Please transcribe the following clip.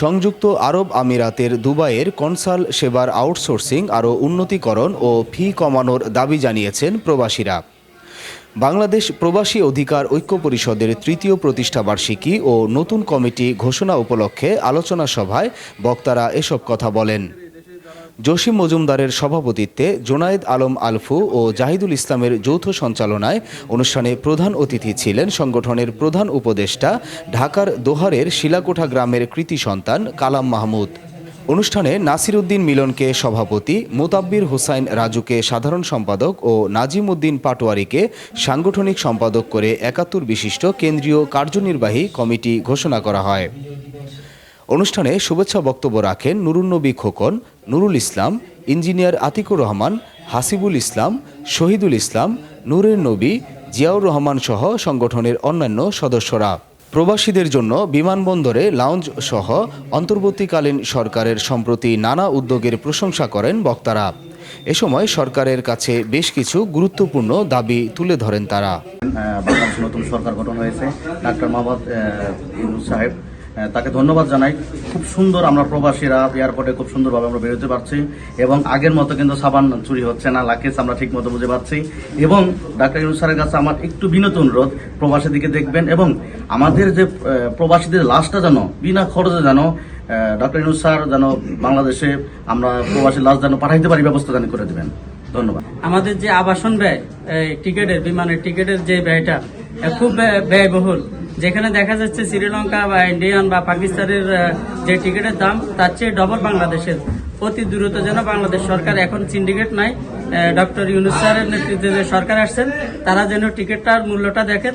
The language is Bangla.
সংযুক্ত আরব আমিরাতের দুবাইয়ের কনসাল সেবার আউটসোর্সিং আরও উন্নতিকরণ ও ফি কমানোর দাবি জানিয়েছেন প্রবাসীরা। বাংলাদেশ প্রবাসী অধিকার ঐক্য পরিষদের তৃতীয় প্রতিষ্ঠাবার্ষিকী ও নতুন কমিটি ঘোষণা উপলক্ষে আলোচনা সভায় বক্তারা এসব কথা বলেন। জসিম মজুমদারের সভাপতিত্বে জোনায়েদ আলম আলফু ও জাহিদুল ইসলামের যৌথ সঞ্চালনায় অনুষ্ঠানে প্রধান অতিথি ছিলেন সংগঠনের প্রধান উপদেষ্টা, ঢাকার দোহারের শিলাকোঠা গ্রামের কৃতি সন্তান কালাম মাহমুদ। অনুষ্ঠানে নাসির উদ্দিন মিলনকে সভাপতি, মোতাব্বির হোসাইন রাজুকে সাধারণ সম্পাদক ও নাজিম উদ্দিন পাটোয়ারিকে সাংগঠনিক সম্পাদক করে একাত্তর বিশিষ্ট কেন্দ্রীয় কার্যনির্বাহী কমিটি ঘোষণা করা হয়। অনুষ্ঠানে শুভেচ্ছা বক্তব্য রাখেন নুরুন্নবী খোকন নুরুল ইসলাম ইঞ্জিনিয়ার আতিকুর রহমান হাসিবুল ইসলাম শহীদুল ইসলাম নূরের নবী জিয়াউর রহমান সহ সংগঠনের অন্যান্য সদস্যরা। প্রবাসীদের জন্য বিমানবন্দরে লাউঞ্জ সহ অন্তর্বর্তীকালীন সরকারের সম্প্রতি নানা উদ্যোগের প্রশংসা করেন বক্তারা। এ সময় সরকারের কাছে বেশ কিছু গুরুত্বপূর্ণ দাবি তুলে ধরেন তারা। আহ, নতুন সরকার গঠন হয়েছে। ডাক্তার মাহবাদ সাহেব তাকে ধন্যবাদ জানাই। খুব সুন্দর আমরা প্রবাসীরা এয়ারপোর্টে খুব সুন্দরভাবে আমরা বেরোতে পারছি এবং আগের মতো কিন্তু সাবান চুরি হচ্ছে না, লাকেজ আমরা ঠিক মতো বুঝে পাচ্ছি এবং ডাক্তার ইউনুস স্যারের কাছে আমার একটু বিনত অনুরোধ, প্রবাসী দিকে দেখবেন এবং আমাদের যে প্রবাসীদের লাশটা যেন, বিনা খরচে যেন ডক্টর ইউনুস স্যার যেন বাংলাদেশে আমরা প্রবাসী লাশ যেন পাঠাইতে পারি, ব্যবস্থা যেন করে দেবেন। ধন্যবাদ। আমাদের যে আবাসন ব্যয় টিকেটের, বিমানের টিকেটের যে ব্যয়টা খুব ব্যয়- ব্যয়বহুল। যেখানে দেখা যাচ্ছে শ্রীলঙ্কা বা ইন্ডিয়ান বা পাকিস্তানের যে টিকিটের দাম, তার চেয়ে ডবল বাংলাদেশের। অতি দ্রুত যেন বাংলাদেশ সরকার এখন সিন্ডিকেট নাই ডক্টর ইউনুস স্যারের নেতৃত্বে যে সরকার আসছেন, তারা যেন টিকিটটার মূল্যটা দেখেন।